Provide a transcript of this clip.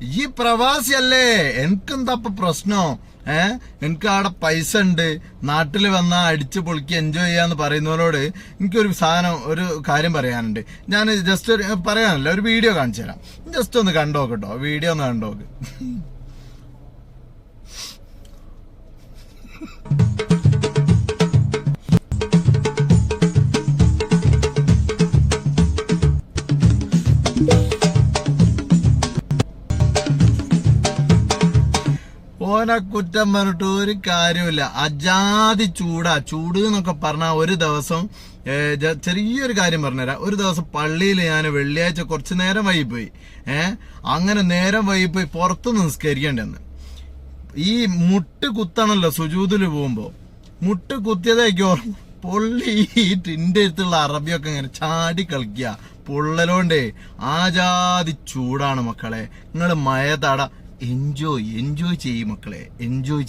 ഈ പ്രവാസിയല്ലേ? എനിക്കെന്താ ഇപ്പൊ പ്രശ്നോ? ഏ? എനിക്ക് അവിടെ പൈസ ഉണ്ട് നാട്ടിൽ വന്നാൽ അടിച്ചു പൊളിക്കി എൻജോയ് ചെയ്യാന്ന് പറയുന്നവരോട് എനിക്കൊരു സാധനം ഒരു കാര്യം പറയാനുണ്ട്. ഞാൻ ജസ്റ്റ് ഒരു പറയാനല്ല ഒരു വീഡിയോ കാണിച്ചു തരാം ജസ്റ്റ് ഒന്ന് കണ്ടോക്കട്ടോ വീഡിയോ ഒന്ന് കണ്ടോക്ക്. ഓനെ കുറ്റം പറഞ്ഞിട്ട് ഒരു കാര്യമില്ല അജാതി ചൂടാ. ചൂട് എന്നൊക്കെ പറഞ്ഞ ഒരു ദിവസം ചെറിയൊരു കാര്യം പറഞ്ഞുതരാം. ഒരു ദിവസം പള്ളിയിൽ ഞാൻ വെള്ളിയാഴ്ച കുറച്ച് നേരം വൈകിപ്പോയി. ഏ അങ്ങനെ നേരം വൈകിപ്പോയി പുറത്ത് നിസ്കരിക്കേണ്ടെന്ന് ഈ മുട്ട് കുത്തണല്ലോ സുജൂതിൽ പോകുമ്പോൾ മുട്ട് കുത്തിയതായിരിക്കും ഓർമ്മ. പൊള്ളി ഈ ടിന്റെ അടുത്തുള്ള അറബിയൊക്കെ ഇങ്ങനെ ചാടി കളിക്കുക. പൊള്ളലോണ്ടേ. ആജാതി ചൂടാണ് മക്കളെ. നിങ്ങൾ മഴ തട എൻജോയ് എൻജോയ് ചെയ്യും മക്കളെ. എൻജോയ്